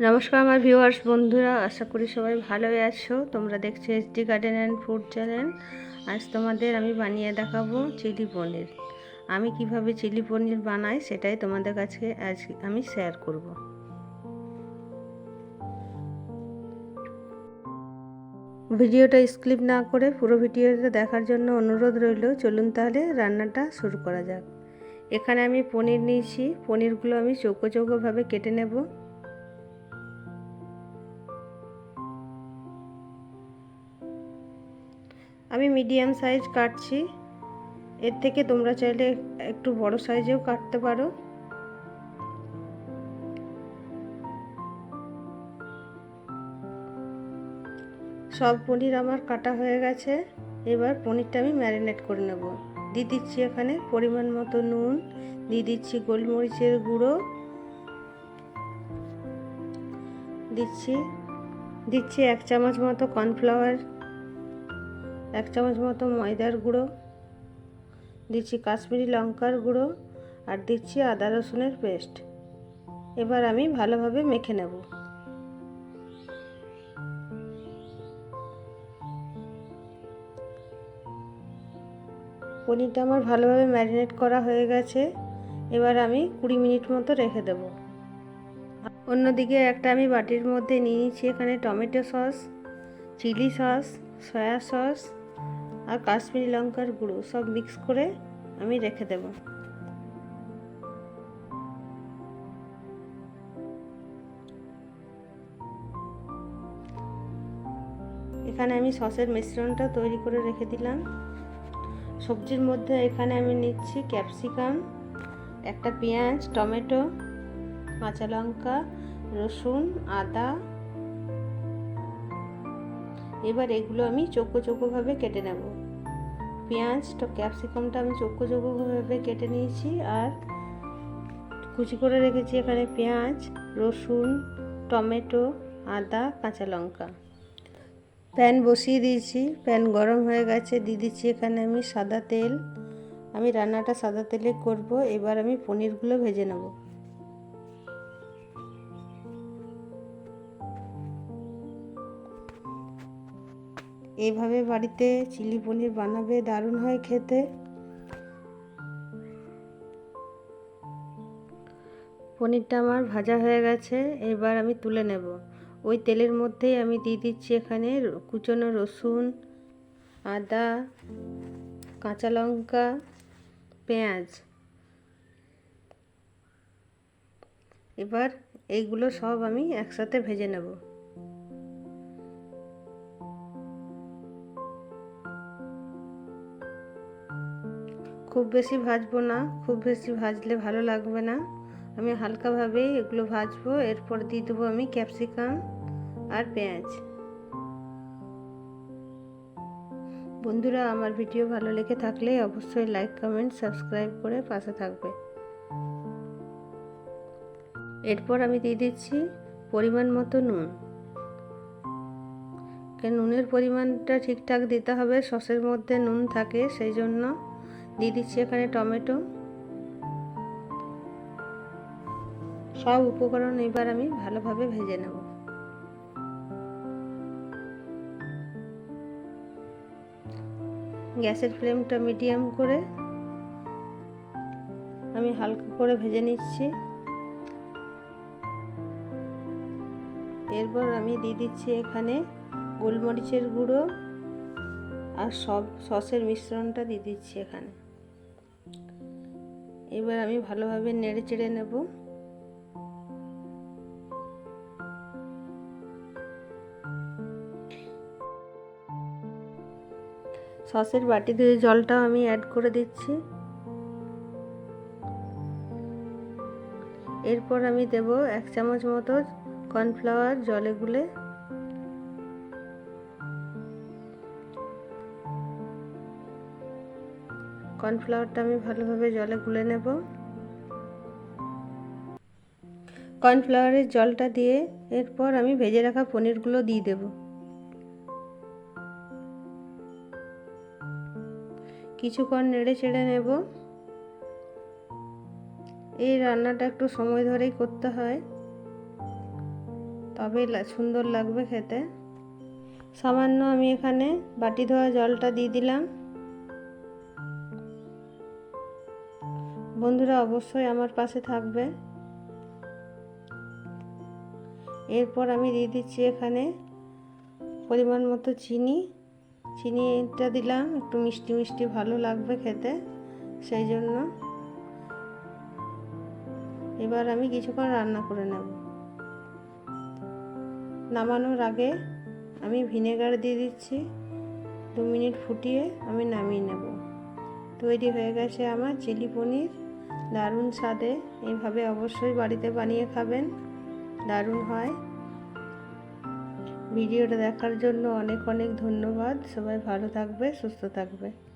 নমস্কার আমার ভিউয়ার্স বন্ধুরা, আশা করি সবাই ভালোই আছো। তোমরা দেখছ SD garden and food channel আজ তোমাদের আমি বানিয়ে দেখাবো চিলি পনির। আমি কীভাবে চিলি পনির বানাই সেটাই তোমাদের কাছে আজ আমি শেয়ার করব। ভিডিওটা স্ক্লিপ না করে পুরো ভিডিওটা দেখার জন্য অনুরোধ রইল, চলুন তাহলে রান্নাটা শুরু করা যাক। এখানে আমি পনির নিয়েছি। পনিরগুলো আমি চৌকো চৌকোভাবে কেটে নেব। আমি মিডিয়াম সাইজ কাটছি। এর থেকে তোমরা চাইলে একটু বড় সাইজেও কাটতে পারো। সব পনির আমার কাটা হয়ে গেছে। এবার পনিরটা আমি ম্যারিনেট করে নেব। দিয়ে দিচ্ছি এখানে পরিমাণ মতো নুন। দিয়ে দিচ্ছি গোলমরিচের গুঁড়ো। দিচ্ছি দিচ্ছি এক চামচ মতো কর্নফ্লাওয়ার এক চামচ মতো ময়দার গুঁড়ো, দিচ্ছি কাশ্মীরি লঙ্কার গুঁড়ো আর দিচ্ছি আদা রসুনের পেস্ট। এবার আমি ভালোভাবে মেখে নেব। পনিরটা আমার ভালোভাবে ম্যারিনেট করা হয়ে গেছে। এবার আমি কুড়ি মিনিট মতো রেখে দেব। অন্যদিকে একটা আমি বাটির মধ্যে নিয়ে নিচ্ছি এখানে tomato sauce, chilli sauce, soya sauce আর কাশ্মীরি লঙ্কার গুঁড়ো সব মিক্স করে আমি রেখে দেব। এখানে আমি সসের মিশ্রণটা তৈরি করে রেখে দিলাম। সবজির মধ্যে এখানে আমি নিচ্ছি ক্যাপসিকাম, একটা পেঁয়াজ, টমেটো, কাঁচা লঙ্কা, রসুন, আদা এবার এগুলো আমি চোখো চোখোভাবে কেটে নেব। পেঁয়াজ তো ক্যাপসিকামটা আমি চোখো চোখোভাবে কেটে নিয়েছি আর কুচি করে রেখেছি এখানে পেঁয়াজ, রসুন, টমেটো, আদা, কাঁচা লঙ্কা। প্যান বসিয়ে দিয়েছি, প্যান গরম হয়ে গেছে, দিয়ে দিচ্ছি এখানে আমি সাদা তেল। আমি রান্নাটা সাদা তেলে করব, এবার আমি পনিরগুলো ভেজে নেব। এইভাবে বাড়িতে চিলি পনির বানাবে দারুণ হয় খেতে। পনিরটা আমার ভাজা হয়ে গেছে, এবার আমি তুলে নেব। ওই তেলের মধ্যেই আমি দিয়ে দিচ্ছি এখানে কুচনো রসুন, আদা, কাঁচা লঙ্কা, পেঁয়াজ। এবার এইগুলো সব আমি একসাথে ভেজে নেব। খুব বেশি ভাজবো না, খুব বেশি ভাজলে ভালো লাগবে না। আমি হালকাভাবেই এগুলো ভাজবো, এরপর দিয়ে দেবো আমি ক্যাপসিকাম আর পেঁয়াজ। বন্ধুরা, আমার ভিডিও ভালো লেগে থাকলে অবশ্যই লাইক কমেন্ট সাবস্ক্রাইব করে পাশে থাকবে। এরপর আমি দিয়ে দিচ্ছি পরিমাণ মতো নুন। নুনের পরিমাণটা ঠিকঠাক দিতে হবে, সসের মধ্যে নুন থাকে, সেই জন্য দিয়ে দিচ্ছি এখানে টমেটো। সব উপকরণ এবার আমি ভালোভাবে ভেজে নেব। গ্যাসের ফ্লেমটা মিডিয়াম করে আমি হালকা করে ভেজে নিচ্ছি। এরপর আমি দিয়ে দিচ্ছি এখানে গোলমরিচের গুঁড়ো আর সব সসের মিশ্রণটা দিয়ে দিচ্ছি এখানে। এবার আমি ভালোভাবে নেড়ে চেড়ে নেব। সসের বাটি দিয়ে জলটাও আমি অ্যাড করে দিচ্ছি। এরপর আমি দেব এক চামচ মতো কর্নফ্লাওয়ার জলে গুলে কর্নফ্লাওয়ারটা আমি ভালোভাবে জলে গুলে নেব। কর্নফ্লাওয়ারের জলটা দিয়ে এরপর আমি ভেজে রাখা পনিরগুলো দিয়ে দেব। কিছুক্ষণ নেড়ে চেড়ে নেব। এই রান্নাটা একটু সময় ধরেই করতে হয়। তবে সুন্দর লাগবে খেতে। সামান্য আমি এখানে বাটি ধোয়া জলটা দিয়ে দিলাম। বন্ধুরা অবশ্যই আমার পাশে থাকবে। এরপর আমি দিয়ে দিচ্ছি এখানে পরিমাণ মতো চিনি। চিনিটা দিলাম, একটু মিষ্টি মিষ্টি ভালো লাগবে খেতে, সেই জন্য। এবার আমি কিছুক্ষণ রান্না করে নেব। নামানোর আগে আমি ভিনেগার দিয়ে দিচ্ছি। দু মিনিট ফুটিয়ে আমি নামিয়ে নেব। তৈরি হয়ে গেছে আমার চিলি পনির। দারুণ স্বাদে এইভাবে অবশ্যই বাড়িতে বানিয়ে খাবেন। দারুণ হয়। ভিডিওটা দেখার জন্য অনেক অনেক ধন্যবাদ। সবাই ভালো থাকবে, সুস্থ থাকবে।